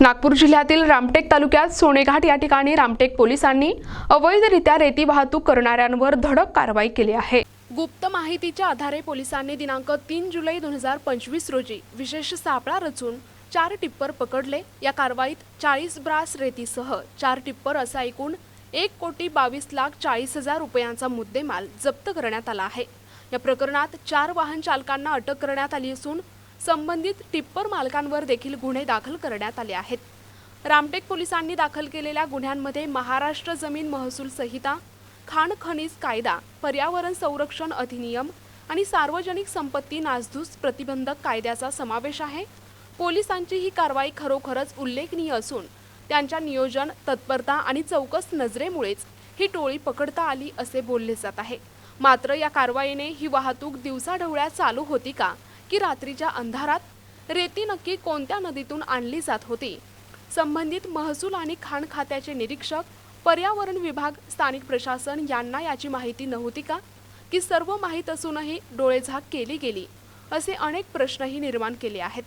नागपूर जिल्ह्यातील रामटेक तालुक्यात सोनेघाट या ठिकाणी रामटेक पोलिसांनी अवैधरित्या रेती वाहतूक करणाऱ्यांवर धडक कारवाई केली आहे. गुप्त माहितीच्या आधारे पोलिसांनी दिनांक तीन जुलै दोन हजार पंचवीस रोजी विशेष सापळा रचून चार टिप्पर पकडले. या कारवाईत चाळीस ब्रास रेतीसह चार टिप्पर असा एकूण एक कोटी बावीस लाख चाळीस हजार रुपयांचा मुद्देमाल जप्त करण्यात आला आहे. या प्रकरणात चार वाहन चालकांना अटक करण्यात आली असून संबंधित टिप्पर मालकांवर देखील गुन्हे दाखल करण्यात आले आहेत. रामटेक पोलिसांनी दाखल केलेल्या गुन्ह्यांमध्ये महाराष्ट्र जमीन महसूल संहिता खाण खनिज कायदा पर्यावरण संरक्षण अधिनियम आणि सार्वजनिक संपत्ती नासधूस प्रतिबंधक कायद्याचा समावेश आहे. पोलिसांची ही कारवाई खरोखरच उल्लेखनीय असून त्यांच्या नियोजन तत्परता आणि चौकस नजरेमुळेच ही टोळी पकडता आली असे बोलले जात आहे. मात्र या कारवाईने ही वाहतूक दिवसाढवळ्या चालू होती का? की रात्रीच्या अंधारात रेती नक्की कोणत्या नदीतून आणली जात होती? संबंधित महसूल आणि खाण खात्याचे निरीक्षक पर्यावरण विभाग स्थानिक प्रशासन यांना याची माहिती नव्हती का? की सर्व माहीत असूनही डोळेझाक केली गेली असे अनेक प्रश्नही निर्माण केले आहेत.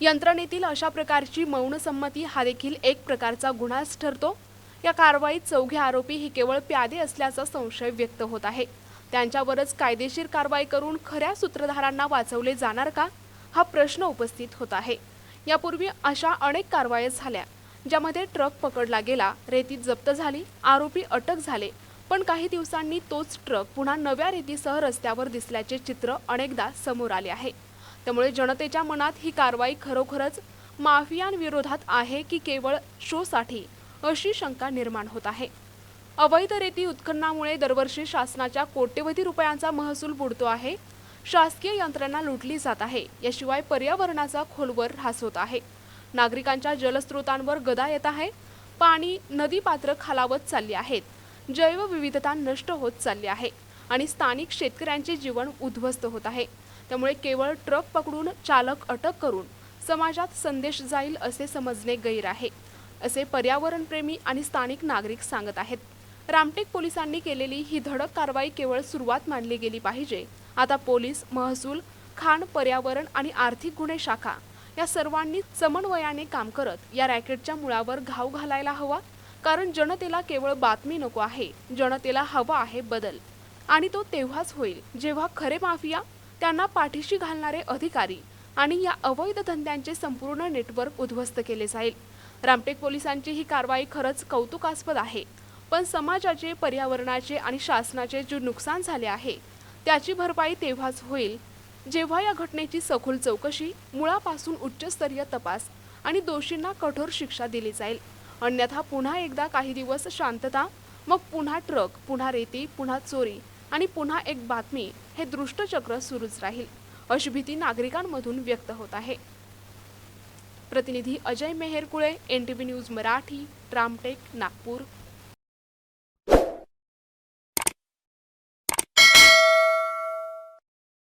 यंत्रणेतील अशा प्रकारची मौन संमती हा देखील एक प्रकारचा गुन्हाच ठरतो. या कारवाईत चौघे आरोपी ही केवळ प्यादे असल्याचा संशय व्यक्त होत आहे. त्यांच्यावरच कायदेशीर कारवाई करून खऱ्या सूत्रधारांना वाचवले जाणार का? हा प्रश्न उपस्थित होत आहे. यापूर्वी अशा अनेक कारवाया झाल्या ज्यामध्ये ट्रक पकडला गेला रेतीत जप्त झाली आरोपी अटक झाले. पण काही दिवसांनी तोच ट्रक पुन्हा नव्या रेतीसह रस्त्यावर दिसल्याचे चित्र अनेकदा समोर आले आहे. त्यामुळे जनतेच्या मनात ही कारवाई खरोखरच माफियांविरोधात आहे की केवळ शोसाठी? अशी शंका निर्माण होत आहे. अवैध रेती उत्खननामुळे दरवर्षी शासनाच्या कोट्यवधी रुपयांचा महसूल बुडतो आहे. शासकीय यंत्रणा लुटली जात आहे. याशिवाय पर्यावरणाचा खोलवर ऱ्हास होत आहे. नागरिकांच्या जलस्रोतांवर गदा येत आहे. पाणी नदी पात्र खालावत चालली आहेत. जैवविविधता नष्ट होत चालली आहे आणि स्थानिक शेतकऱ्यांचे जीवन उद्ध्वस्त होत आहे. त्यामुळे केवळ ट्रक पकडून चालक अटक करून समाजात संदेश जाईल असे समजणे गैर आहे असे पर्यावरणप्रेमी आणि स्थानिक नागरिक सांगत आहेत. रामटेक पोलिसांनी केलेली ही धडक कारवाई केवळ सुरुवात मानली गेली पाहिजे. आता पोलीस महसूल खाण पर्यावरण आणि आर्थिक गुन्हे शाखा या सर्वांनी समन्वयाने काम करत या रॅकेटच्या मुळावर घाव घालायला हवा कारण जनतेला केवळ बातमी नको आहे जनतेला हवा आहे बदल. आणि तो तेव्हाच होईल जेव्हा खरे माफिया त्यांना पाठीशी घालणारे अधिकारी आणि या अवैध धंद्यांचे संपूर्ण नेटवर्क उद्ध्वस्त केले जाईल. रामटेक पोलिसांची ही कारवाई खरंच कौतुकास्पद आहे. पण समाजाचे पर्यावरणाचे आणि शासनाचे जे नुकसान झाले आहे त्याची भरपाई तेव्हाच होईल. जेव्हा या घटनेची सखोल चौकशी मुळापासून उच्चस्तरीय तपास आणि दोषींना कठोर शिक्षा दिली जाईल. अन्यथा पुन्हा एकदा काही दिवस शांतता मग पुन्हा ट्रक पुन्हा रेती पुन्हा चोरी आणि पुन्हा एक बातमी हे दृष्टचक्र सुरूच राहील. अशी भीती नागरिकांमधून व्यक्त होत आहे. प्रतिनिधी Ajay Meherkule N T V news Marathi Ramtek Nagpur.